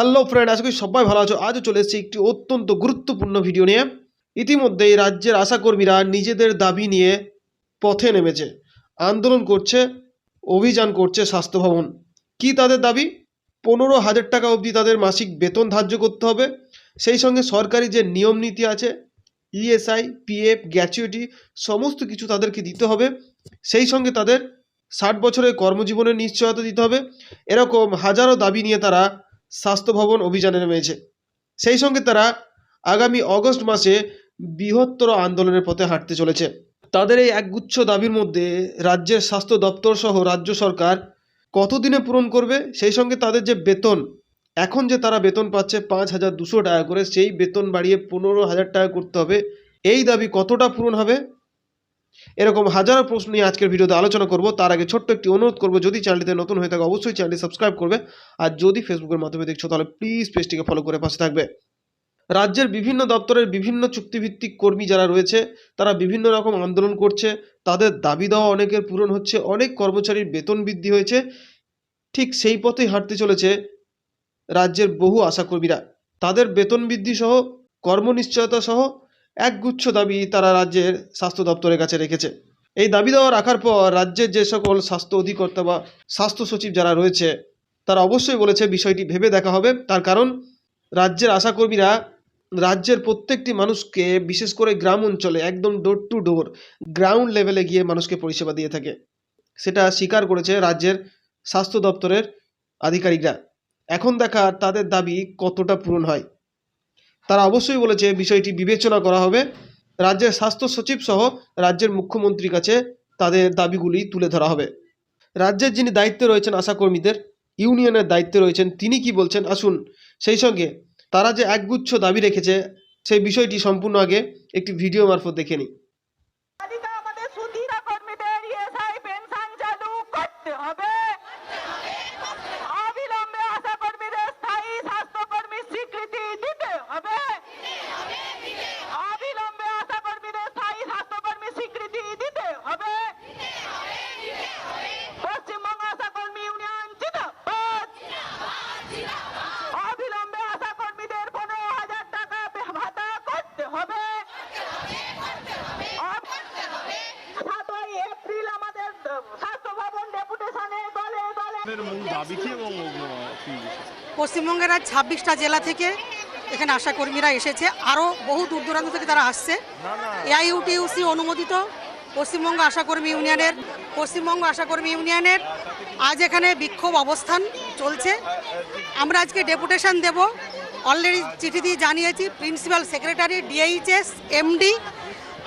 Hello friend আশা করি সবাই ভালো আছো। আজও চলে এসেছি একটি অত্যন্ত গুরুত্বপূর্ণ ভিডিও নিয়ে। ইতিমধ্যেই রাজ্যের আশাকর্মীরা নিজেদের দাবি নিয়ে পথে নেমেছে। আন্দোলন করছে, অভিযান করছে স্বাস্থ্য ভবন। কি তাদের দাবি? পনেরো হাজার টাকা অবধি তাদের মাসিক বেতন ধার্য করতে হবে। সেই সঙ্গে সরকারি যে নিয়ম নীতি আছে ইএসআই পিএফ গ্র্যাচুইটি সমস্ত কিছু তাদেরকে দিতে হবে। সেই সঙ্গে তাদের ষাট বছরের কর্মজীবনের নিশ্চয়তা দিতে হবে। এরকম হাজারো দাবি নিয়ে তারা স্বাস্থ্য ভবন অভিযানে নেমেছে। সেই সঙ্গে তারা আগামী অগস্ট মাসে বৃহত্তর আন্দোলনের পথে হাঁটতে চলেছে। তাদের এই একগুচ্ছ দাবির মধ্যে রাজ্যের স্বাস্থ্য দপ্তর সহ রাজ্য সরকার কতদিনে পূরণ করবে, সেই সঙ্গে তাদের যে বেতন, এখন যে তারা বেতন পাচ্ছে পাঁচ হাজার দুশো টাকা করে, সেই বেতন বাড়িয়ে পনেরো হাজার টাকা করতে হবে। এই দাবি কতটা পূরণ হবে এরকম হাজারো প্রশ্ন নিয়ে আজকের ভিডিওতে আলোচনা করব। তার আগে ছোট্ট একটি অনুরোধ করব, যদি চ্যানেলটিতে নতুন হয়ে থাকে, অবশ্যই চ্যানেলটি সাবস্ক্রাইব করবে। আর যদি ফেসবুকের মাধ্যমে দেখছ, তাহলে প্লিজ পেজটিকে ফলো করে পাশে থাকবে। রাজ্যের বিভিন্ন দপ্তরের বিভিন্ন চুক্তিভিত্তিক কর্মী যারা রয়েছে, তারা বিভিন্ন রকম আন্দোলন করছে। তাদের দাবি দেওয়া অনেকের পূরণ হচ্ছে। অনেক কর্মচারীর বেতন বৃদ্ধি হয়েছে। ঠিক সেই পথেই হাঁটতে চলেছে রাজ্যের বহু আশাকর্মীরা। তাদের বেতন বৃদ্ধি সহ কর্মনিশ্চয়তা সহ একগুচ্ছ দাবি তারা রাজ্যের স্বাস্থ্য দপ্তরের কাছে রেখেছে। এই দাবি দেওয়া রাখার পর রাজ্যের যে সকল স্বাস্থ্য অধিকর্তা বা স্বাস্থ্য সচিব যারা রয়েছে, তারা অবশ্যই বলেছে বিষয়টি ভেবে দেখা হবে। তার কারণ, রাজ্যের আশাকর্মীরা রাজ্যের প্রত্যেকটি মানুষকে, বিশেষ করে গ্রাম অঞ্চলে, একদম ডোর টু ডোর গ্রাউন্ড লেভেলে গিয়ে মানুষকে পরিষেবা দিয়ে থাকে। সেটা স্বীকার করেছে রাজ্যের স্বাস্থ্য দপ্তরের আধিকারিকরা। এখন দেখা তাদের দাবি কতটা পূরণ হয়। তারা অবশ্যই বলেছে বিষয়টি বিবেচনা করা হবে। রাজ্যের স্বাস্থ্য সচিব সহ রাজ্যের মুখ্যমন্ত্রীর কাছে তাদের দাবিগুলি তুলে ধরা হবে। রাজ্যের যিনি দায়িত্বে রয়েছেন আশাকর্মীদের, ইউনিয়নের দায়িত্বে রয়েছেন, তিনি কি বলছেন? আসুন সেই সঙ্গে তারা যে একগুচ্ছ দাবি রেখেছে, সেই বিষয়টি সম্পূর্ণ আগে একটি ভিডিও মারফত দেখে নিই তালিকা আমাদের সুধীরা কর্মীদের ইএসআই পেনশন চালু করতে হবে অবিলম্বে আশা কর্মীদের স্থায়ী স্বাস্থ্যকর্মীর স্বীকৃতি দিতে হবে অবিলম্বে আশা কর্মীদের স্থায়ী স্বাস্থ্যকর্মীর স্বীকৃতি দিতে হবে পশ্চিমবঙ্গ আশা কর্মী ইউনিয়ন জিন্দাবাদ অবিলম্বে আশা কর্মীদের পনেরো হাজার টাকা ভাতা করতে হবে সাতই এপ্রিল আমাদের স্বাস্থ্য ভবন ডেপুটেশনে দলে মূল দাবি কি এবং পশ্চিমবঙ্গের আজ ছাব্বিশটা জেলা থেকে এখানে আশাকর্মীরা এসেছে। আরও বহু দূর দূরান্ত থেকে তারা আসছে। এআইইউটিউসি অনুমোদিত পশ্চিমবঙ্গ আশাকর্মী ইউনিয়নের পশ্চিমবঙ্গ আশাকর্মী ইউনিয়নের আজ এখানে বিক্ষোভ অবস্থান চলছে। আমরা আজকে ডেপুটেশন দেব। অলরেডি চিঠি দিয়ে জানিয়েছি প্রিন্সিপাল সেক্রেটারি ডিএইচএস এমডি।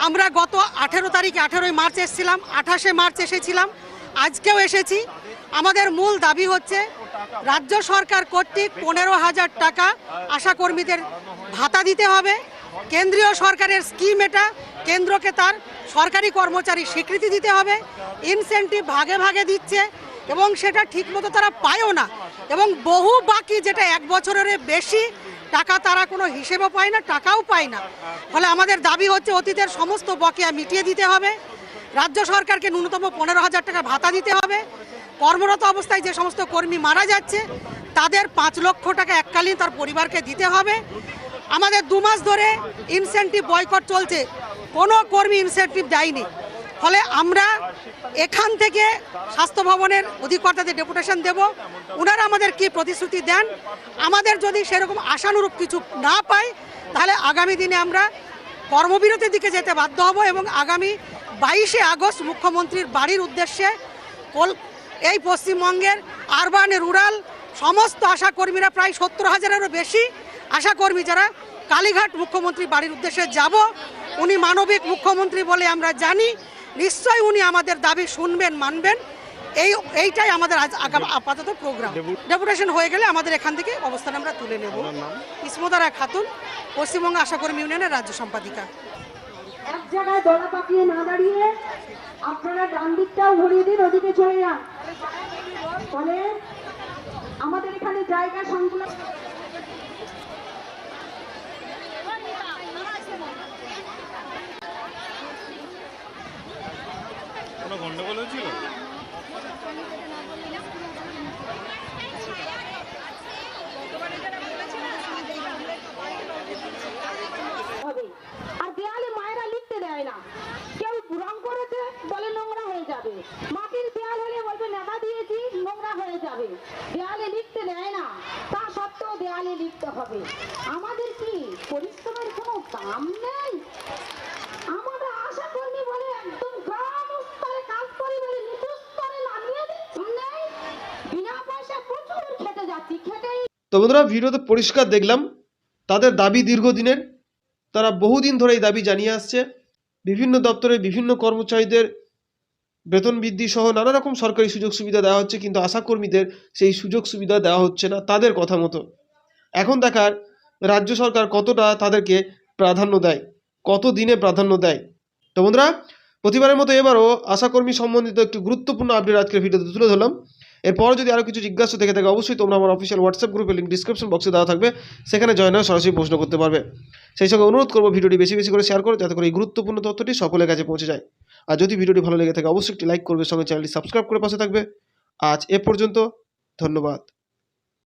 আমরা গত আঠেরো তারিখে আঠেরোই মার্চ এসেছিলাম আঠাশে মার্চ এসেছিলাম। আজকেও এসেছি। আমাদের মূল দাবি হচ্ছে রাজ্য সরকার কর্তৃক পনেরো হাজার টাকা আশাকর্মীদের ভাতা দিতে হবে। কেন্দ্রীয় সরকারের স্কিম এটা, কেন্দ্রকে তার সরকারি কর্মচারী স্বীকৃতি দিতে হবে। ইনসেন্টিভ ভাগে ভাগে দিচ্ছে এবং সেটা ঠিকমতো তারা পায়ও না এবং বহু বাকি যেটা এক বছরের বেশি টাকা তারা কোনো হিসেবও পায় না, টাকাও পায় না। ফলে আমাদের দাবি হচ্ছে অতীতের সমস্ত বকেয়া মিটিয়ে দিতে হবে। রাজ্য সরকারকে ন্যূনতম পনেরো হাজার টাকা ভাতা দিতে হবে। কর্মরত অবস্থায় যে সমস্ত কর্মী মারা যাচ্ছে, তাদের পাঁচ লক্ষ টাকা এককালীন তার পরিবারকে দিতে হবে। আমাদের দু মাস ধরে ইনসেন্টিভ বয়কট চলছে। কোনো কর্মী ইনসেন্টিভ দেয়নি। ফলে আমরা এখান থেকে স্বাস্থ্য ভবনের অধিকর্তাদের ডেপুটেশন দেব। ওনারা আমাদের কি প্রতিশ্রুতি দেন? আমাদের যদি সেরকম আশানুরূপ কিছু না পাই তাহলে আগামী দিনে আমরা কর্মবিরতির দিকে যেতে বাধ্য হব এবং আগামী বাইশে আগস্ট মুখ্যমন্ত্রীর বাড়ির উদ্দেশ্যে এই পশ্চিমবঙ্গের আরবান রুরাল সমস্ত আশাকর্মীরা প্রায় সত্তর হাজারেরও বেশি আশাকর্মী যারা কালীঘাট মুখ্যমন্ত্রী বাড়ির উদ্দেশ্যে যাব উনি মানবিক মুখ্যমন্ত্রী বলে আমরা জানি। নিশ্চয়ই উনি আমাদের দাবি শুনবেন মানবেন। এই এইটাই আমাদের আজ আপাতত প্রোগ্রাম ডেপুটেশন হয়ে গেলে আমাদের এখান থেকে অবস্থান আমরা তুলে নেব। ইসমোদারা খাতুন পশ্চিমবঙ্গ আশাকর্মী ইউনিয়নের রাজ্য সম্পাদিকা। জায়গায় দলা পাকিয়ে না দাঁড়িয়ে আপনারা ডান দিকটাও ঘুরিয়ে দিন, ওদিকে চলে যান। ফলে আমাদের এখানে জায়গা সংকুলন গন্ডগোল হয়েছিল? লিখতে হবে। আমাদের কি পরিশ্রমের কোনো দাম নেই? তো বন্ধুরা, ভিডিওতে পরিষ্কার দেখলাম। তাদের দাবি দীর্ঘদিনের। তারা বহুদিন ধরে এই দাবি জানিয়ে আসছে। বিভিন্ন দপ্তরে বিভিন্ন কর্মচারীদের বেতন বৃদ্ধি সহ নানা রকম সরকারি সুযোগ সুবিধা দেওয়া হচ্ছে, কিন্তু আশাকর্মীদের সেই সুযোগ সুবিধা দেওয়া হচ্ছে না, তাদের কথা মতো। এখন দেখার রাজ্য সরকার কতটা তাদেরকে প্রাধান্য দেয়? কত দিনে প্রাধান্য দেয়? তো বন্ধুরা, প্রতিবারের মতো এবারও আশাকর্মী সম্বন্ধিত একটি গুরুত্বপূর্ণ আপডেট আজকের ভিডিওতে তুলে ধরলাম। এরপর যদি আরও কিছু জিজ্ঞাসা থেকে থাকে, অবশ্যই তোমরা আমার অফিসিয়াল হোয়াটসঅ্যাপ গ্রুপের লিঙ্ক ডিসক্রিপশন বক্সে দেওয়া থাকবে। সেখানে জয়েন হয়ে সরাসরি প্রশ্ন করতে পারবে। সেই সঙ্গে অনুরোধ করব ভিডিওটি বেশি বেশি করে শেয়ার করো, যাতে করে এই গুরুত্বপূর্ণ তথ্যটি সকলের কাছে পৌঁছে যায়। আর যদি ভিডিওটি ভালো লেগে থাকে, অবশ্যই একটি লাইক করবে, সঙ্গে চ্যানেলটি সাবস্ক্রাইব করে পাশে থাকবে। আজ এ পর্যন্ত, ধন্যবাদ।